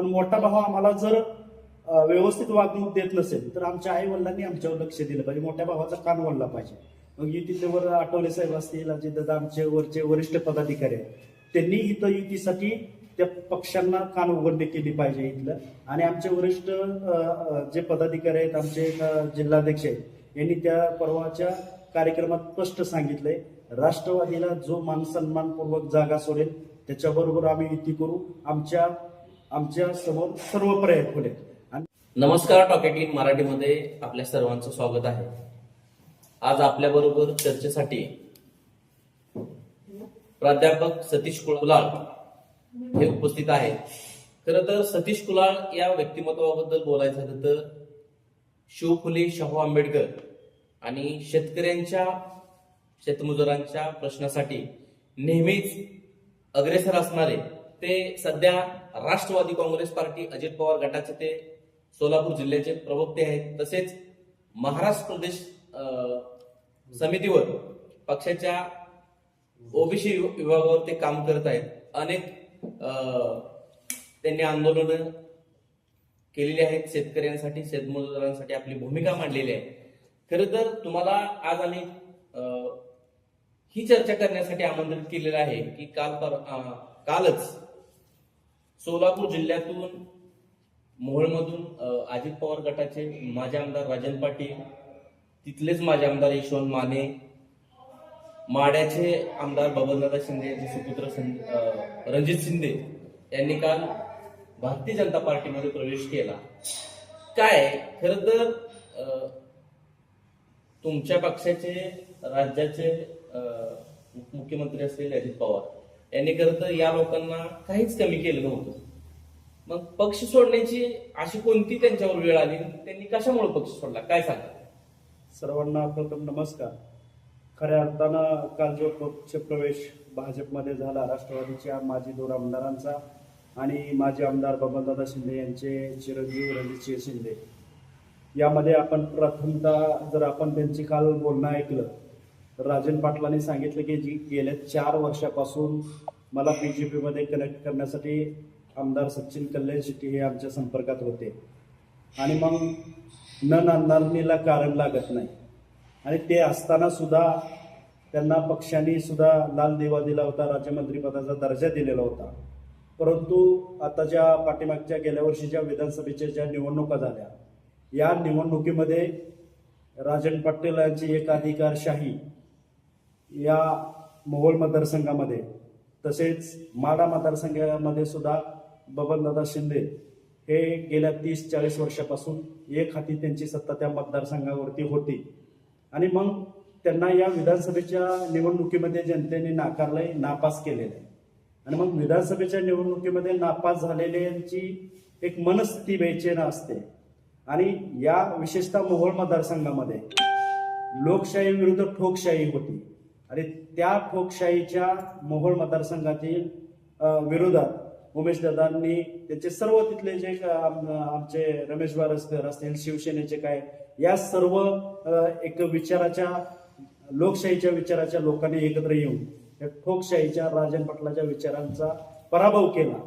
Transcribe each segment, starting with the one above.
पण मोठा भाऊ आम्हाला जर व्यवस्थित वागणूक देत नसेल तर आमच्या आई वडिलांनी आमच्यावर लक्ष दिलं पाहिजे. मोठ्या भावाचा कान वळला पाहिजे. मग युतीतले वर आठवले साहेब असतील अजितदादा आमचे वरचे वरिष्ठ पदाधिकारी आहेत. त्यांनी इथं युतीसाठी त्या पक्षांना कान उघडणी केली पाहिजे इथलं. आणि आमचे वरिष्ठ जे पदाधिकारी आहेत आमचे जिल्हाध्यक्ष आहेत यांनी त्या परवाच्या कार्यक्रमात स्पष्ट सांगितलंय राष्ट्रवादीला जो मान सन्मानपूर्वक जागा सोडेल त्याच्याबरोबर आम्ही युती करू. आमच्या आमच्यासमोर सर्व पर्याय खुले नमस्कार टॉकेट इन मराठीमध्ये आपल्या सर्वांचं स्वागत आहे. आज आपल्या बरोबर चर्चेसाठी प्राध्यापक सतीश कुलाळ हे उपस्थित आहेत. खरं तर सतीश कुलाळ या व्यक्तिमत्वाबद्दल बोलायचं झालं तर शिवफुले शाहू आंबेडकर आणि शेतकऱ्यांच्या शेतमजुरांच्या प्रश्नासाठी नेहमीच अग्रेसर असणारे ते सध्या राष्ट्रवादी काँग्रेस पार्टी अजित पवार गटाचे ते सोलापूर जिल्ह्याचे प्रवक्ते आहेत. तसेच महाराष्ट्र प्रदेश अं, समितीवर पक्षाच्या ओबीसी विभागावर ते काम करत आहेत. अनेक अं, त्यांनी आंदोलन केलेली आहेत. शेतकऱ्यांसाठी शेतमजुरांसाठी आपली भूमिका मांडलेली आहे. खरं तर तुम्हाला आज आम्ही अं, ही चर्चा करण्यासाठी आमंत्रित केलेलं आहे की काल पर कालच सोलापूर जिल्ह्यातून मोहोळमधून अजित पवार गटाचे माजी आमदार राजन पाटील तिथलेच माजी आमदार यशवंत माने माड्याचे आमदार बबनदादा शिंदे यांचे सुपुत्र सं- रणजित शिंदे यांनी काल भारतीय जनता पार्टीमध्ये प्रवेश केला. काय खर तर तुमच्या पक्षाचे राज्याचे उपमुख्यमंत्री मुख्यमंत्री असलेले अजित पवार तर या लोकांना काहीच कमी केलं नव्हतं. मग पक्ष सोडण्याची अशी कोणती त्यांच्यावर वेळ आली? त्यांनी कशामुळे पक्ष सोडला? काय सांगा? सर्वांना प्रथम नमस्कार. खऱ्या अर्थानं काल जो पक्ष प्रवेश भाजपमध्ये झाला राष्ट्रवादीच्या माजी दोन आमदारांचा आणि माजी आमदार बबनदादा शिंदे यांचे चिरंजीव रणजितसिंह शिंदे. यामध्ये आपण प्रथमतः जर आपण त्यांची काल बोलणं ऐकलं राजन पाटलांनी सांगितलं की जी गेल्या चार वर्षापासून मला बी जे पीमध्ये कनेक्ट करण्यासाठी आमदार सचिन कल्याण शेट्टी हे आमच्या संपर्कात होते. आणि मग न नांदारणीला कारण लागत नाही. आणि ते असताना सुद्धा त्यांना पक्षाने सुद्धा लाल दिवा दिला होता राज्यमंत्रीपदाचा दर्जा दिलेला होता. परंतु आता ज्या पाठीमागच्या गेल्या वर्षीच्या विधानसभेच्या ज्या निवडणुका झाल्या या निवडणुकीमध्ये राजन पाटील यांची एकाधिकारशाही या मोहोळ मतदारसंघामध्ये तसेच माडा मतदारसंघामध्ये सुद्धा बबनदादा शिंदे हे गेल्या तीस चाळीस वर्षापासून एक हाती त्यांची सत्ता त्या मतदारसंघावरती होती. आणि मग त्यांना या विधानसभेच्या निवडणुकीमध्ये जनतेने नाकारलंय नापास केलेलं आहे. आणि मग विधानसभेच्या निवडणुकीमध्ये नापास झालेल्यांची एक मनस्थिती बेचैन असते. आणि या विशेषतः मोहोळ मतदारसंघामध्ये लोकशाही विरुद्ध ठोकशाही होती. आणि त्या ठोकशाहीच्या मोहोळ मतदारसंघातील विरोधात उमेश दादांनी त्यांचे सर्व तिथले जे आमचे रमेश बारसकर असतील शिवसेनेचे काय या सर्व एक विचाराच्या लोकशाहीच्या विचाराच्या लोकांनी एकत्र येऊन या ठोकशाहीच्या राजन पाटलाच्या विचारांचा पराभव केला.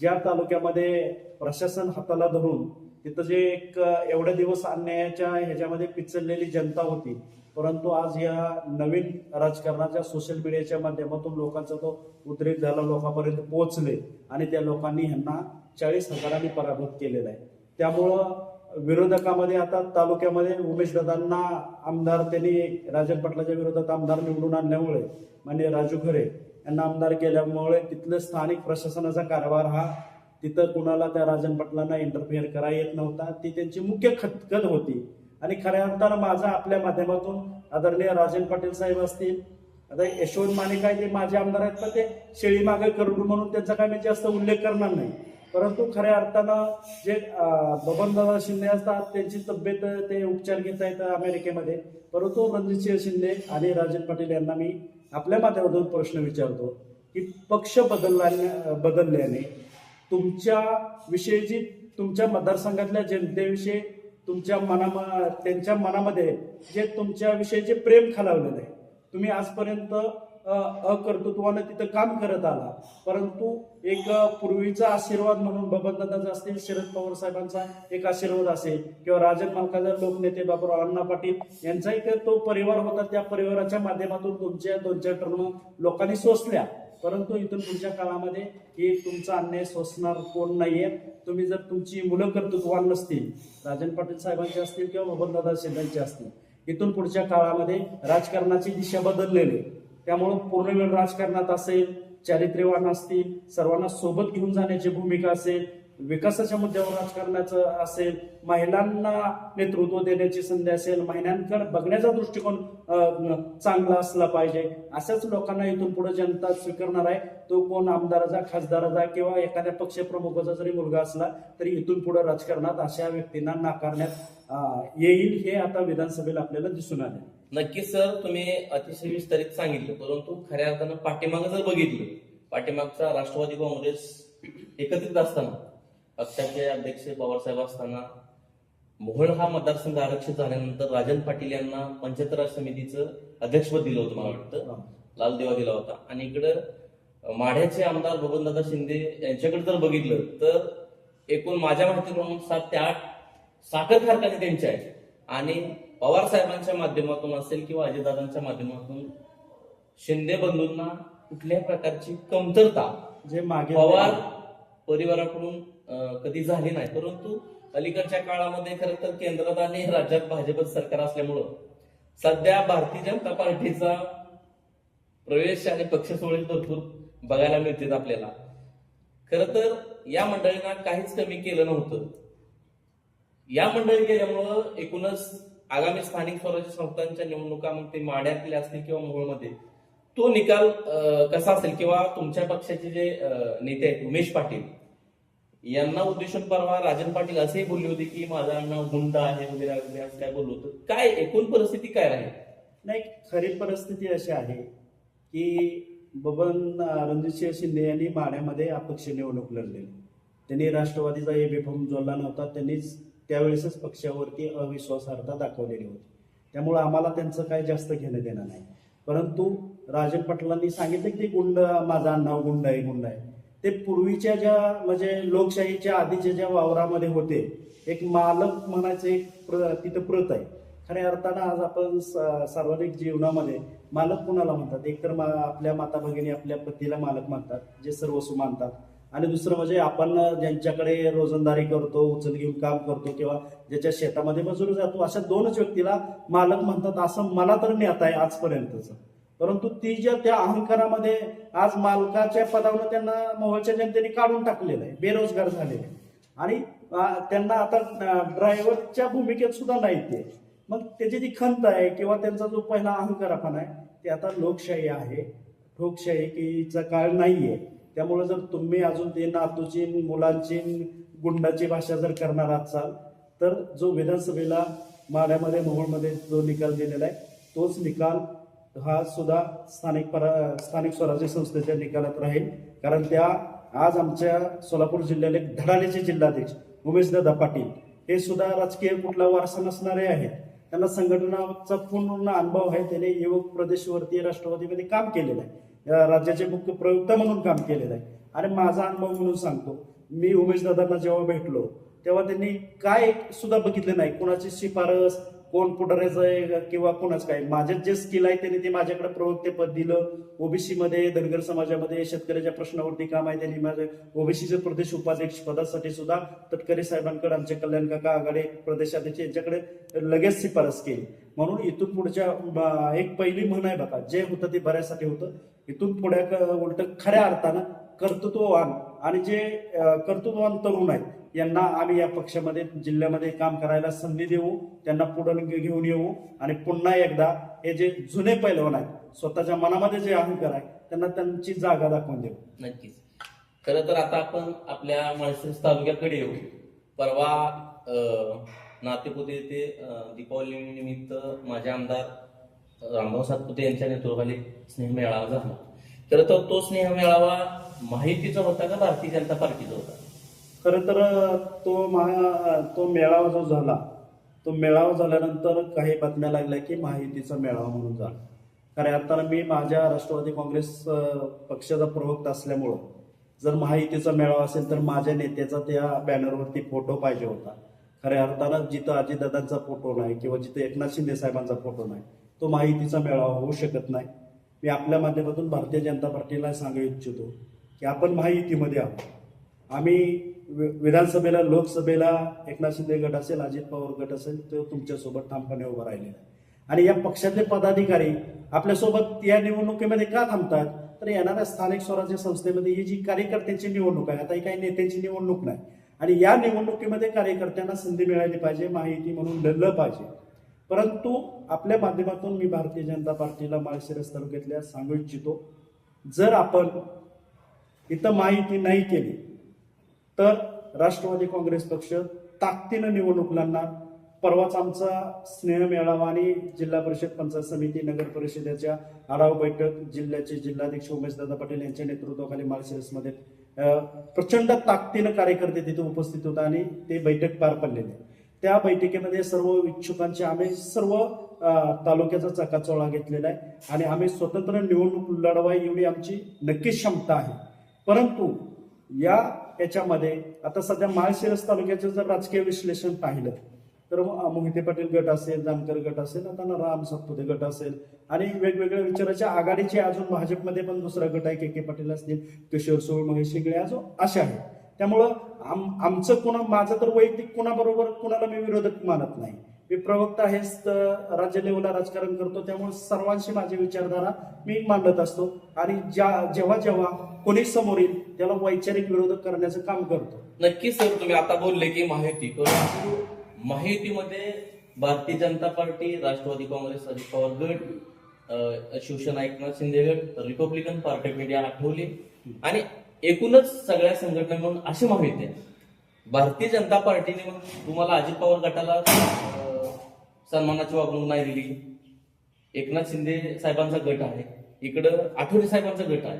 ज्या तालुक्यामध्ये प्रशासन हाताला धरून तिथं जे एक एवढे दिवस अन्यायाच्या ह्याच्यामध्ये पिचललेली जनता होती परंतु आज या नवीन राजकारणाच्या सोशल मीडियाच्या माध्यमातून लोकांचा तो उद्रेक झाला. लोकांपर्यंत पोहोचले आणि त्या लोकांनी ह्यांना चाळीस हजारांनी पराभूत केलेला आहे. त्यामुळं विरोधकामध्ये आता तालुक्यामध्ये उमेश दादांना आमदार त्यांनी राजन पाटलाच्या विरोधात आमदार निवडून आणल्यामुळे म्हणजे राजू खरे यांना आमदार केल्यामुळे तिथलं स्थानिक प्रशासनाचा कारभार हा तिथं कुणाला त्या राजन पाटलांना इंटरफिअर करा येत नव्हता. ती त्यांची मुख्य खतखत होती. आणि खऱ्या अर्थानं माझा आपल्या माध्यमातून आदरणीय राजन पाटील साहेब असतील आता यशवंत माने काय ते माझे आमदार आहेत पण ते शेळी मागे करू म्हणून त्यांचा काय मी जास्त उल्लेख करणार नाही. परंतु खऱ्या अर्थानं जे अं, बबनदादा शिंदे असतात त्यांची तब्येत ते उपचार घेत आहेत अमेरिकेमध्ये. परंतु रणजितसिंह शिंदे आणि राजन पाटील यांना मी आपल्या माध्यमातून प्रश्न विचारतो की पक्ष बदलल्याने बदलल्याने तुमच्या विषयी जी तुमच्या मतदारसंघातल्या जनतेविषयी तुमच्या मनामा त्यांच्या मनामध्ये जे तुमच्याविषयी जे प्रेम खालावलेलं आहे तुम्ही आजपर्यंत अकर्तृत्वानं तिथं काम करत आला. परंतु एक पूर्वीचा आशीर्वाद म्हणून बबनदादाचा असतील शरद पवार साहेबांचा एक आशीर्वाद असेल किंवा राजन मालकाचा लोकनेते बाबूराव अण्णा पाटील यांचाही तो परिवार होता त्या परिवाराच्या माध्यमातून तुमच्या दोन चार टर्म लोकांनी सोसल्या. परंतु इथून पुढच्या काळामध्ये हे तुमचा अन्याय सोसणार कोण नाहीये? तुम्ही जर तुमची मुलं कर्तृत्वान नसतील राजन पाटील साहेबांचे असतील किंवा मोहनदादा शेंदांचे असतील इथून पुढच्या काळामध्ये राजकारणाची दिशा बदललेली. त्यामुळं पूर्ण वेळ राजकारणात असेल चारित्र्यवान असतील सर्वांना सोबत घेऊन जाण्याची भूमिका असेल विकासाच्या मुद्द्यावर राजकारणाचं असेल महिलांना नेतृत्व देण्याची संधी असेल महिलांकडे बघण्याचा दृष्टिकोन चांगला असला पाहिजे. अशाच लोकांना इथून पुढे जनता स्वीकारणार आहे तो कोण आमदाराचा खासदाराचा किंवा एखाद्या पक्षप्रमुखाचा जरी मुलगा असला तरी इथून पुढे राजकारणात अशा व्यक्तींना नाकारण्यात येईल हे आता विधानसभेला आपल्याला दिसून आले नक्कीच सर तुम्ही अतिशय विस्तारित सांगितलं परंतु खऱ्या अर्थानं पाठीमागं जर बघितलं पाठीमागचा राष्ट्रवादी काँग्रेस एकत्रित असताना पक्षाचे अध्यक्ष पवारसाहेब असताना मोहोळ हा मतदारसंघ आरक्षित झाल्यानंतर राजन पाटील यांना पंचायत राज समितीचं अध्यक्षपद दिलं होतं मला वाटतं. लाल देवा दिला होता. आणि इकडं माढ्याचे आमदार बबनदादा शिंदे यांच्याकडे जर बघितलं तर एकूण माझ्या माहितीप्रमाणे सात ते आठ साखर कारखाने त्यांचे आहेत. आणि पवार साहेबांच्या माध्यमातून असेल किंवा अजितदादांच्या माध्यमातून शिंदे बंधूंना कुठल्याही प्रकारची कमतरता जे मागे पवार परिवाराकडून कधी झाली नाही. परंतु अलीकडच्या काळामध्ये खरं तर केंद्रात आणि राज्यात भाजप सरकार असल्यामुळं सध्या भारतीय जनता पार्टीचा प्रवेश आणि पक्ष सोडील भरपूर बघायला मिळतात आपल्याला. खरं तर या मंडळींना काहीच कमी केलं नव्हतं. या मंडळी केल्यामुळं एकूणच आगामी स्थानिक स्वराज्य संस्थांच्या निवडणुका मग ते माड्यातल्या असतील किंवा मोहोळमध्ये तो निकाल कसा असेल किंवा तुमच्या पक्षाचे जे नेते आहेत उमेश पाटील यांना उद्देशून परवा राजन पाटील असेही बोलले होते की माझा नाव गुंड आहे वगैरे वगैरे असं काय बोललो होतं. काय एकूण परिस्थिती काय आहे? नाही खरी परिस्थिती अशी आहे की बबन रणजितसिंह शिंदे यांनी माण्यामध्ये अपक्ष निवडणूक लढलेली. त्यांनी राष्ट्रवादीचा ए फॉर्म जोडला नव्हता त्यांनीच त्यावेळेसच पक्षावरती अविश्वासार्हता दाखवलेली होती. त्यामुळे आम्हाला त्यांचं काय जास्त घेणं देणं नाही. परंतु राजन पाटलांनी सांगितलं की ते गुंड माझा नाव गुंड आहे गुंड आहे. ते पूर्वीच्या ज्या म्हणजे लोकशाहीच्या आधीच्या ज्या वावरामध्ये होते एक मालक म्हणायचं एक प्र तिथं प्रत आहे. खऱ्या अर्थानं आज आपण सार्वजनिक जीवनामध्ये मालक कुणाला म्हणतात? एकतर मा आपल्या माता भगिनी आपल्या पतीला मालक मानतात जे सर्वस्व मानतात. आणि दुसरं म्हणजे आपण ज्यांच्याकडे रोजंदारी करतो उचल घेऊन काम करतो किंवा ज्याच्या शेतामध्ये मजुरी जातो अशा दोनच व्यक्तीला मालक म्हणतात असं मला तर ज्ञात आहे आजपर्यंतचं. परंतु ती ज्या त्या अहंकारामध्ये आज मालकाच्या पदावर त्यांना मोहळच्या जनतेने काढून टाकलेलं आहे बेरोजगार झालेले आहे. आणि त्यांना आता ड्रायव्हरच्या भूमिकेत सुद्धा नाही ते. मग त्याची जी खंत आहे किंवा त्यांचा जो पहिला अहंकारापणा आहे ते आता लोकशाही आहे. ठोकशाहीचा काळ नाहीये. त्यामुळे जर तुम्ही अजून ते नातूची मुलांची गुंडाची भाषा जर करणार असाल तर जो विधानसभेला माड्यामध्ये मोहोळमध्ये जो निकाल दिलेला आहे तोच निकाल हा सुद्धा स्थानिक परा स्थानिक स्वराज्य संस्थेच्या निकालात राहील. कारण त्या आज आमच्या सोलापूर जिल्ह्याला एक धडाडीचे जिल्हाध्यक्ष उमेशदादा पाटील हे सुद्धा राजकीय कुठला वारसा नसणारे आहेत. त्यांना संघटनाचा पूर्ण अनुभव आहे. त्याने युवक प्रदेशवरती राष्ट्रवादीमध्ये काम केलेलं आहे. राज्याचे मुख्य प्रयुक्त म्हणून काम केलेलं आहे. आणि माझा अनुभव म्हणून सांगतो मी उमेशदादांना जेव्हा भेटलो तेव्हा त्यांनी काय सुद्धा बघितलं नाही. कोणाची शिफारस कोण पुढाऱ्याचं आहे किंवा कोणाच काय? माझ्यात जे स्किल आहे त्यांनी ते माझ्याकडे प्रवक्तेपद दिलं. ओबीसी मध्ये धनगर समाजामध्ये शेतकऱ्याच्या प्रश्नावरती काम आहे त्यांनी माझे. ओबीसीचे प्रदेश उपाध्यक्ष पदासाठी सुद्धा तटकरे साहेबांकडे आमचे कल्याण काका आघाडी प्रदेशाध्यक्ष यांच्याकडे लगेच शिफारस केली. म्हणून इथून पुढच्या एक पहिली म्हण आहे बघा जे होतं ते बऱ्यासाठी होतं. इथून पुढे उलट खऱ्या अर्थानं कर्तृत्ववान आणि जे कर्तृत्ववान तरुण आहेत यांना आम्ही या पक्षामध्ये जिल्ह्यामध्ये काम करायला संधी देऊ त्यांना पुढे घेऊन येऊ आणि पुन्हा एकदा हे जे जुने पैलवान आहेत स्वतःच्या मनामध्ये जे अहंकार आहे त्यांना त्यांची जागा दाखवून देऊ. नक्कीच. खरं तर आता आपण आपल्या माळशिरस तालुक्याकडे येऊ. परवा नातेपुते येथे दीपावली निमित्त माझे आमदार रामभाऊ सातपुते यांच्या नेतृत्वाखाली स्नेहमेळावा झाला. खरं तर तो स्नेहमेळावा माहितीचा होता का भारतीय जनता पार्टीचा होता? खरं तर तो महा तो मेळावा जो झाला तो मेळावा झाल्यानंतर काही बातम्या लागल्या की माहितीचा मेळावा म्हणून झाला. खऱ्या अर्थानं मी माझ्या राष्ट्रवादी काँग्रेस पक्षाचा प्रवक्ता असल्यामुळं जर माहितीचा मेळावा असेल तर माझ्या नेत्याचा त्या बॅनरवरती फोटो पाहिजे होता. खऱ्या अर्थानं जिथं अजितदादांचा फोटो नाही किंवा जिथं एकनाथ शिंदे साहेबांचा फोटो नाही तो माहितीचा मेळावा होऊ शकत नाही. मी आपल्या माध्यमातून भारतीय जनता पार्टीला सांगू इच्छितो की आपण महायुतीमध्ये आहोत. आम्ही वि- विधानसभेला लोकसभेला एकनाथ शिंदे गट असेल अजित पवार गट असेल तो तुमच्यासोबत ठामपणे उभा राहिलेला आहे. आणि या पक्षातले पदाधिकारी आपल्यासोबत या निवडणुकीमध्ये का थांबतात? तर येणाऱ्या स्थानिक स्वराज्य संस्थेमध्ये ही जी कार्यकर्त्यांची निवडणूक आहे आता ही काही नेत्यांची निवडणूक नाही. आणि या निवडणुकीमध्ये कार्यकर्त्यांना संधी मिळाली पाहिजे माहिती म्हणून लढलं पाहिजे. परंतु आपल्या माध्यमातून मी भारतीय जनता पार्टीला माळशिरस तालुक्यातल्या सांगू इच्छितो जर आपण इथं माहिती नाही केली. तर राष्ट्रवादी काँग्रेस पक्ष ताकदीनं निवडणूक लढणार. परवाच आमचा स्नेह मेळावा आणि जिल्हा परिषद पंचायत समिती नगर परिषदेच्या आढावा बैठक जिल्ह्याचे जिल्हाध्यक्ष उमेशदादा पाटील यांच्या नेतृत्वाखाली माळशिरसमध्ये प्रचंड ताकदीनं कार्यकर्ते तिथे उपस्थित होता आणि ते बैठक पार पडलेली. त्या बैठकीमध्ये सर्व इच्छुकांचे आम्ही सर्व तालुक्याचा चकाचोळा घेतलेला आहे आणि आम्ही स्वतंत्र निवडणूक लढवाय एवढी आमची नक्कीच क्षमता आहे. परंतु या याच्यामध्ये आता सध्या माळशिरस तालुक्याचं जर राजकीय विश्लेषण पाहिलं तर मग मोहिते पाटील गट असेल जानकर गट असेल आता ना राम सातपुते गट असेल आणि वेगवेगळ्या विचाराच्या आघाडीचे अजून भाजपमध्ये पण दुसरा गट आहे के के पाटील असतील किशोर सोळ महेश शिंगळे अजून असे आहे त्यामुळं आम आमचं कुणा माझं तर वैयक्तिक कुणाबरोबर कुणाला मी विरोधक मानत नाही. मी प्रवक्ता आहेच तर राज्य लेवलला राजकारण करतो त्यामुळे सर्वांशी माझी विचारधारा मी मांडत असतो. आणि ज्या जेव्हा जेव्हा कोणी समोर येईल त्याला वैचारिक विरोधक करण्याचं काम करतो. नक्की सर तुम्ही आता बोलले की माहिती परंतु माहितीमध्ये भारतीय जनता पार्टी राष्ट्रवादी काँग्रेस अजित पवार गट शिवसेना एकनाथ शिंदे गट रिपब्लिकन पार्टी ऑफ इंडिया आठवली. आणि एकूणच सगळ्या संघटना मिळून अशी माहिती आहे. भारतीय जनता पार्टीने तुम्हाला अजित पवार गटाला सन्मानाची वागणूक नाही दिली. एकनाथ शिंदे साहेबांचा गट आहे. इकडं आठवले साहेबांचा गट आहे.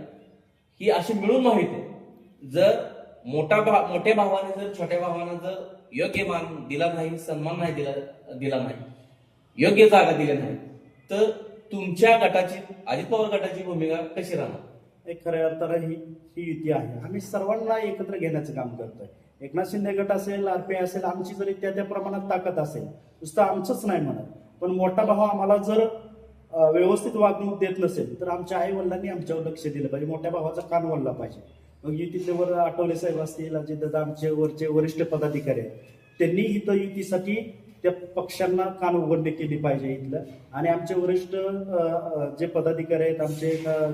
ही अशी मिळून माहिती आहे. जर मोठा भा मोठ्या भावाने जर छोट्या भावांना जर योग्य मान दिला नाही सन्मान नाही दिला दिला नाही योग्य जागा दिली नाही तर तुमच्या गटाची अजित पवार गटाची भूमिका कशी राहणार? एक खऱ्या अर्थानं ही ही युती आहे. आम्ही सर्वांना एकत्र घेण्याचं काम करतोय. एकनाथ शिंदे गट असेल आरपीआय असेल आमची जरी त्या त्या प्रमाणात ताकद असेल नुसतं आमचंच नाही म्हणत. पण मोठा भाऊ आम्हाला जर व्यवस्थित वागणूक देत नसेल तर आमच्या आई वडिलांनी आमच्यावर लक्ष दिलं पाहिजे. मोठ्या भावाचा कान वळला पाहिजे. मग युतीतले वर आठवले साहेब असतील अजितदादा आमचे वरचे वरिष्ठ पदाधिकारी आहेत. त्यांनी इथं युतीसाठी त्या पक्षांना कान उघडणी केली पाहिजे इथलं. आणि आमचे वरिष्ठ जे पदाधिकारी आहेत आमचे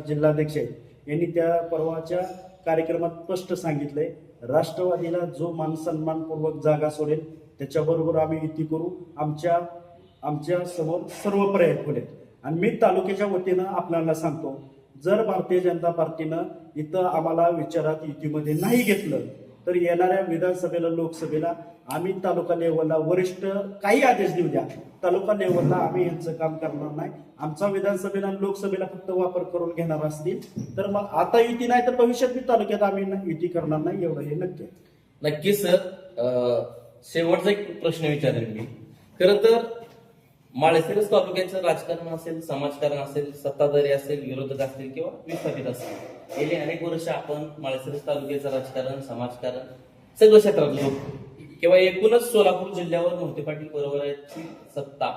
जिल्हाध्यक्ष आहेत यांनी त्या पर्वाच्या कार्यक्रमात स्पष्ट सांगितलंय राष्ट्रवादीला जो मान सन्मानपूर्वक जागा सोडेल त्याच्याबरोबर आम्ही युती करू. आमच्या आमच्यासमोर सर्व पर्याय खुले आणि मी तालुक्याच्या वतीनं आपल्याला सांगतो जर भारतीय जनता पार्टीनं इथं आम्हाला विचारात युतीमध्ये नाही घेतलं तर येणाऱ्या विधानसभेला लोकसभेला आम्ही तालुका लेवलला वरिष्ठ काही आदेश देऊ द्या. तालुका लेवलला आम्ही यांचं काम करणार नाही. आमचा विधानसभेला लोकसभेला फक्त वापर करून घेणार असतील तर मग आता युती नाही तर भविष्यात मी तालुक्यात आम्ही युती करणार नाही एवढं हे नक्की नक्की नक्कीच सर. शेवटचा एक प्रश्न विचारेन मी. खर तर माळशिरस तालुक्याचं राजकारण असेल समाजकारण असेल सत्ताधारी असेल विरोधक असतील किंवा विस्थापित असतील. गेले अनेक वर्ष आपण माळशिरस तालुक्याचं राजकारण समाजकारण सगळं क्षेत्रातले लोक किंवा एकूणच सोलापूर जिल्ह्यावर मोहिते पाटील बरोबरची सत्ता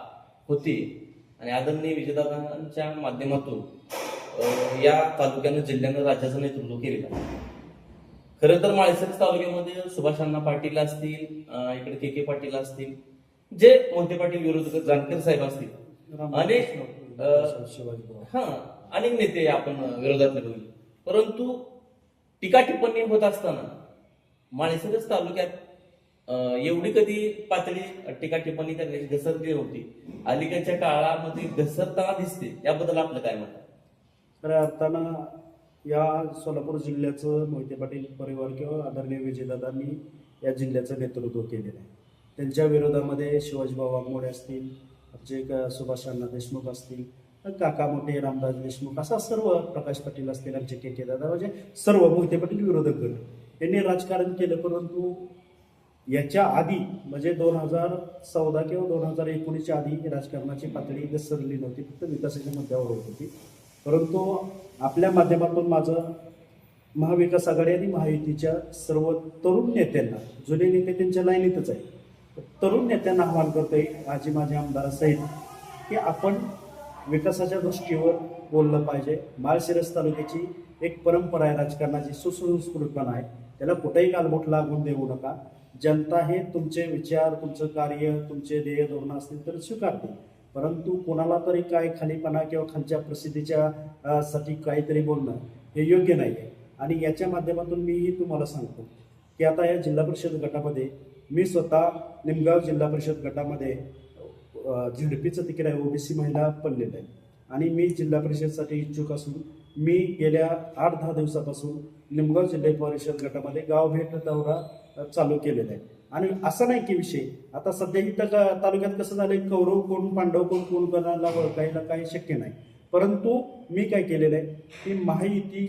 होती. आणि आदरणीय विजयदादांच्या माध्यमातून या तालुक्यानं जिल्ह्यानं राज्याचं नेतृत्व केलेलं खरं तर माळशिरस तालुक्यामध्ये सुभाष अण्णा पाटील असतील इकडे के के पाटील असतील जे मोहिते पाटील विरोधक जानकर साहेब असतील अनेक. हा अनेक नेते आपण विरोधातले बघितले परंतु टीका टिप्पणी होत असताना माळशिरस तालुक्यात एवढी कधी पातळी टीका टिप्पणी करण्याची घसरली होती अलीकडच्या काळामध्ये घसरताना दिसते याबद्दल आपलं काय आहे? खऱ्या अर्थानं या सोलापूर जिल्ह्याचं मोहिते पाटील परिवार किंवा आदरणीय विजयदादांनी या जिल्ह्याचं नेतृत्व केलेलं आहे. त्यांच्या विरोधामध्ये शिवाजीभाऊ वाघमोडे असतील आमचे सुभाष अण्णा देशमुख असतील काका मोठे रामदास देशमुख असा सर्व प्रकाश पाटील असतील आमचे के के दादा म्हणजे सर्व मोहिते पाटील विरोधक गट यांनी राजकारण केलं परंतु याच्या आधी म्हणजे दोन हजार चौदा किंवा दोन हजार एकोणीसच्या आधी राजकारणाची पातळी घसरली नव्हती फक्त विकासाच्या मुद्द्यावर होत होती. परंतु आपल्या माध्यमातून माझं महाविकास आघाडी आणि महायुतीच्या सर्व तरुण नेत्यांना जुने नेते त्यांच्या लाईनीतच आहे तरुण नेत्यांना आवाहन करतोय आजी माझ्या आमदारासहित की आपण विकासाच्या दृष्टीवर बोललं पाहिजे. माळशिरस तालुक्याची एक परंपरा आहे राजकारणाची सुसंस्कृतपणा आहे. त्याला कुठेही गालबोट लागून देऊ नका. जनता हे तुमचे विचार तुमचं कार्य तुमचे ध्येय धोरणं असतील तर स्वीकारते परंतु कोणाला तरी काय खालीपणा किंवा खालच्या प्रसिद्धीच्या साठी काहीतरी बोलणं हे योग्य नाही आहे आणि याच्या माध्यमातून मीही तुम्हाला सांगतो की आता या जिल्हा परिषद गटामध्ये मी स्वतः निमगाव जिल्हा परिषद गटामध्ये झेडपीचं तिकीट आहे ओबीसी महिला पडलेलं आहे. आणि मी जिल्हा परिषदसाठी इच्छुक असून मी गेल्या आठ दहा दिवसापासून निमगाव जिल्हा परिषद गटामध्ये गावभेट दौरा चालू केलेला आहे. आणि असं नाही की विषय. आता सध्या इथं तालुक्यात कसं झालंय कौरव कोण पांडव कोण कोण कोणाला ओळखायला काही शक्य नाही. परंतु मी काय केलेलं आहे की महायुती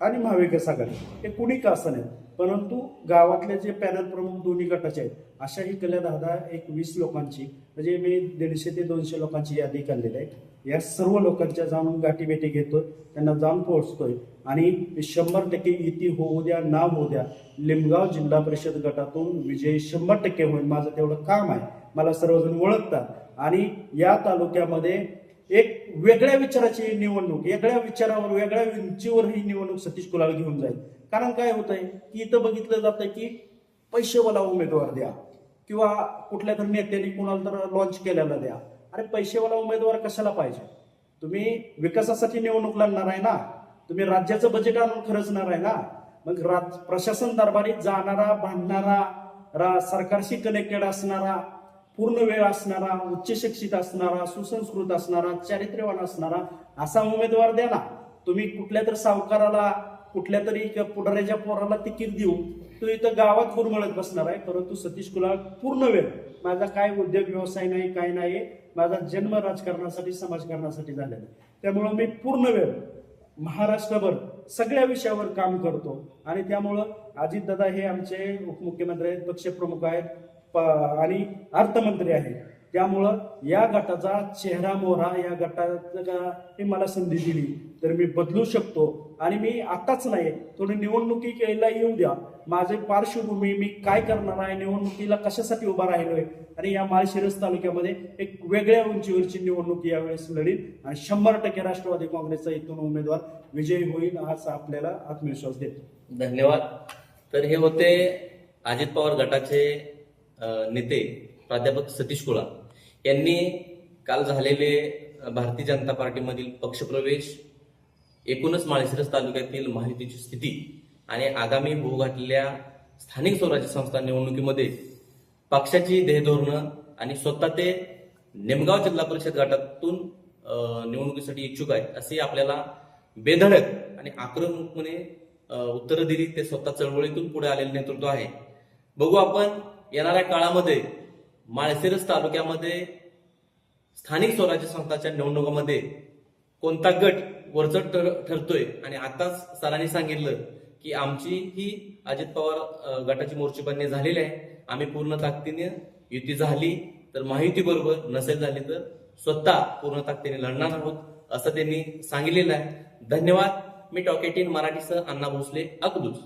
आणि महाविकास आघाडी हे कुणी का असं नाही? परंतु गावातले जे पॅनल प्रमुख दोन्ही गटाचे आहेत अशा ही गेल्या दहा दहा एक वीस लोकांची म्हणजे मी दीडशे ते दोनशे लोकांची यादी काढलेली आहे. या सर्व लोकांच्या जाऊन गाठीभेटी घेतोय त्यांना जाऊन पोहोचतोय. आणि शंभर टक्के युती होऊ द्या ना होऊ द्या लिमगाव जिल्हा परिषद गटातून विजय शंभर टक्के होईल. माझं तेवढं काम आहे. मला सर्वजण ओळखतात. आणि या तालुक्यामध्ये एक वेगळ्या विचाराची निवडणूक वेगळ्या विचारावर वेगळ्या उंचीवर ही निवडणूक सतीश कुलाल घेऊन जाईल. कारण काय होत आहे की इथं बघितलं जातं की पैसेवाला उमेदवार द्या. किंवा कुठल्या तरी नेत्यांनी कुणाला तर लॉन्च केलेला द्या. अरे पैसेवाला उमेदवार कशाला पाहिजे? तुम्ही विकासासाठी निवडणूक लढणार आहे ना? तुम्ही राज्याचं बजेट आणून खर्चणार आहे ना मग राज प्रशासन दरबारी जाणारा भांडणारा रा सरकारशी कनेक्टेड असणारा पूर्ण वेळ असणारा उच्च शिक्षित असणारा सुसंस्कृत असणारा चारित्र्यवान असणारा असा उमेदवार द्या ना तुम्ही कुठल्या तरी सावकाराला कुठल्या तरी पुढाऱ्याच्या पोराला तिकीट देऊ तो इथं गावात गुरमळत बसणार आहे. परंतु सतीश कुलाळ पूर्ण वेळ. माझा काय उद्योग व्यवसाय नाही काय नाही माझा जन्म राजकारणासाठी समाजकारणासाठी झालेला आहे. त्यामुळं मी पूर्ण वेळ महाराष्ट्रभर सगळ्या विषयावर काम करतो. आणि त्यामुळं अजितदादा हे आमचे उपमुख्यमंत्री आहेत पक्षप्रमुख आहेत प- आणि अर्थमंत्री आहेत. त्यामुळं या गटाचा चेहरा मोहरा या गटाने मला संधी दिली. तर मी बदलू शकतो. आणि मी आताच नाही थोडी निवडणुकीला येऊ द्या. माझे पार्श्वभूमी मी काय करणार आहे निवडणुकीला कशासाठी उभा राहिलोय? आणि या माळशिरस तालुक्यामध्ये एक वेगळ्या उंचीवरची निवडणूक यावेळेस लढील. आणि शंभर टक्के राष्ट्रवादी काँग्रेसचा इथून उमेदवार विजयी होईल असा आपल्याला आत्मविश्वास देतो. धन्यवाद. तर हे होते अजित पवार गटाचे नेते प्राध्यापक सतीश कुळा यांनी काल झालेले भारतीय जनता पार्टीमधील पक्षप्रवेश एकूणच माळशिरस तालुक्यातील माहितीची स्थिती आणि आगामी होऊ घातलेल्या स्थानिक स्वराज्य संस्था निवडणुकीमध्ये पक्षाची ध्येयधोरणं आणि स्वतः ते निमगाव जिल्हा परिषद गटातून निवडणुकीसाठी इच्छुक आहेत असे आपल्याला बेधडक आणि आक्रमकपणे उत्तरं दिली. ते स्वतः चळवळीतून पुढे आलेले नेतृत्व आहे. बघू आपण येणाऱ्या काळामध्ये माळशिरस तालुक्यामध्ये स्थानिक स्वराज्य संस्थाच्या निवडणुकामध्ये कोणता गट वरचढ ठरतोय? आणि आताच सरांनी सांगितलं की आमची ही अजित पवार गटाची मोर्चेबंदी झालेली आहे. आम्ही पूर्ण ताकदीने युती झाली तर माहिती बरोबर नसेल झाली तर स्वतः पूर्ण ताकदीने लढणार आहोत असं त्यांनी सांगितलेलं आहे. धन्यवाद. मी टॉकेटीन मराठीसह अण्णा भोसले अकलूज.